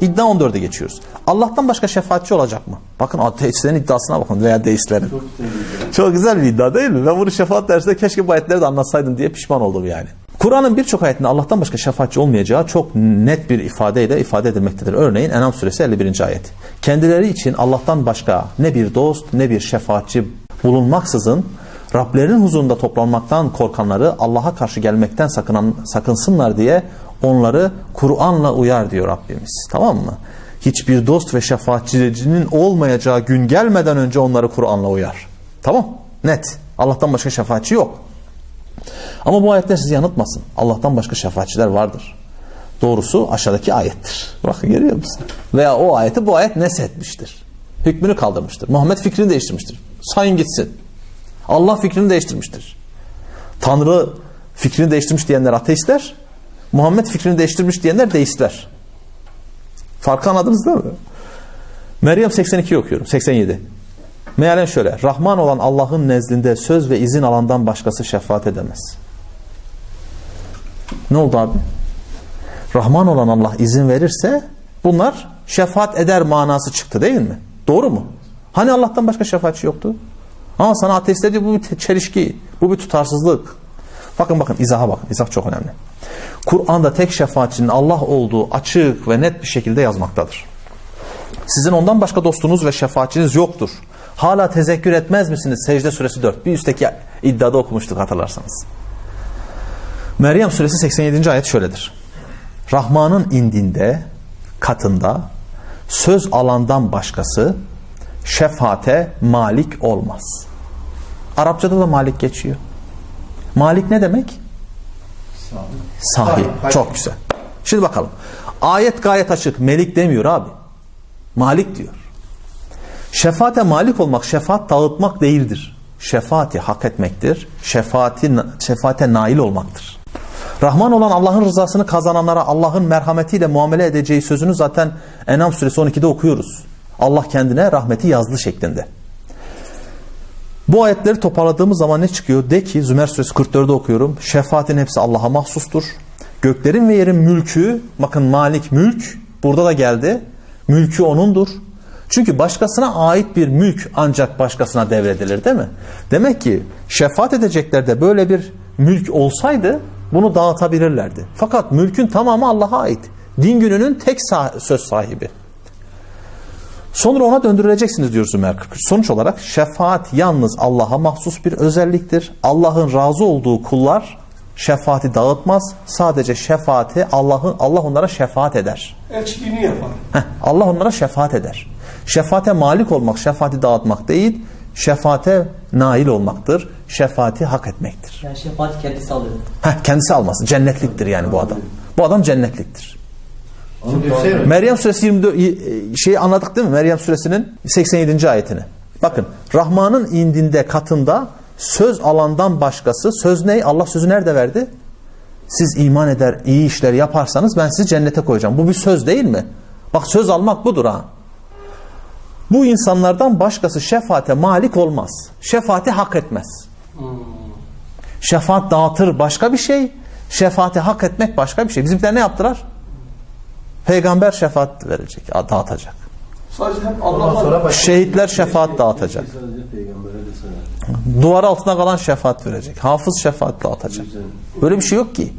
İddia 14'e geçiyoruz. Allah'tan başka şefaatçi olacak mı? Bakın ateistlerin iddiasına bakın veya deistlerin. Çok güzel bir iddia değil mi? Ben bunu şefaat dersinde keşke bu ayetleri de anlatsaydım diye pişman oldum yani. Kur'an'ın birçok ayetinde Allah'tan başka şefaatçi olmayacağı çok net bir ifadeyle ifade edilmektedir. Örneğin Enam suresi 51. ayet. Kendileri için Allah'tan başka ne bir dost ne bir şefaatçi bulunmaksızın Rablerinin huzurunda toplanmaktan korkanları Allah'a karşı gelmekten sakınan, sakınsınlar diye onları Kur'an'la uyar diyor Rabbimiz. Tamam mı? Hiçbir dost ve şefaatçinin olmayacağı gün gelmeden önce onları Kur'an'la uyar. Tamam? Net. Allah'tan başka şefaatçi yok. Ama bu ayetler sizi yanıltmasın. Allah'tan başka şefaatçiler vardır. Doğrusu aşağıdaki ayettir. Bakın görüyor musun? Veya o ayeti bu ayet neshetmiştir. Hükmünü kaldırmıştır. Muhammed fikrini değiştirmiştir. Sayın gitsin. Allah fikrini değiştirmiştir. Tanrı fikrini değiştirmiş diyenler ateistler, Muhammed fikrini değiştirmiş diyenler deistler. Farkı anladınız değil mi? Meryem 82 okuyorum. 87. Mealen şöyle. Rahman olan Allah'ın nezdinde söz ve izin alandan başkası şefaat edemez. Ne oldu abi? Rahman olan Allah izin verirse bunlar şefaat eder manası çıktı değil mi? Doğru mu? Hani Allah'tan başka şefaatçi yoktu? Ama sana ateistler diyor bu bir çelişki, bu bir tutarsızlık. Bakın bakın izaha bakın. İzah çok önemli. Kur'an'da tek şefaatçinin Allah olduğu açık ve net bir şekilde yazmaktadır. Sizin ondan başka dostunuz ve şefaatçiniz yoktur. Hala tezekkür etmez misiniz? Secde suresi 4. Bir üstteki iddiada okumuştuk hatırlarsanız. Meryem suresi 87. ayet şöyledir. Rahman'ın indinde, katında söz alandan başkası şefaate malik olmaz. Arapçada da malik geçiyor. Malik ne demek? Sahip. Çok güzel. Şimdi bakalım. Ayet gayet açık. Melik demiyor abi. Malik diyor. Şefaate malik olmak, şefaat dağıtmak değildir. Şefaati hak etmektir. Şefaati, şefaate nail olmaktır. Rahman olan Allah'ın rızasını kazananlara Allah'ın merhametiyle muamele edeceği sözünü zaten Enam suresi 12'de okuyoruz. Allah kendine rahmeti yazdı şeklinde. Bu ayetleri toparladığımız zaman ne çıkıyor? De ki Zümer suresi 44'de okuyorum. Şefaatin hepsi Allah'a mahsustur. Göklerin ve yerin mülkü, bakın malik mülk burada da geldi. Mülkü onundur. Çünkü başkasına ait bir mülk ancak başkasına devredilir değil mi? Demek ki şefaat edeceklerde böyle bir mülk olsaydı bunu dağıtabilirlerdi. Fakat mülkün tamamı Allah'a ait. Din gününün tek söz sahibi. Sonra ona döndürüleceksiniz diyor Zümer 43. Sonuç olarak şefaat yalnız Allah'a mahsus bir özelliktir. Allah'ın razı olduğu kullar şefaati dağıtmaz. Sadece şefaati Allah'ın Allah onlara şefaat eder. Elçiliğini yapar. Heh, Allah onlara şefaat eder. Şefaate malik olmak, şefaati dağıtmak değil, şefaate nail olmaktır. Şefaati hak etmektir. Yani şefaat kendisi alıyor. Heh, kendisi almasın. Cennetliktir yani bu adam. Bu adam cennetliktir. Meryem suresi 24 şeyi anladık değil mi? Meryem suresinin 87. ayetini. Bakın Rahman'ın indinde katında söz alandan başkası söz ne? Allah sözü nerede verdi? Siz iman eder iyi işler yaparsanız ben sizi cennete koyacağım. Bu bir söz değil mi? Bak söz almak budur ha. Bu insanlardan başkası şefaate malik olmaz. Şefaati hak etmez. Şefaat dağıtır başka bir şey. Şefaati hak etmek başka bir şey. Bizimkiler ne yaptılar? Peygamber şefaat verecek, dağıtacak. Sadece Şehitler şefaat dağıtacak. De sana. Duvar altına kalan şefaat verecek. Hafız şefaat dağıtacak. Böyle bir şey yok ki.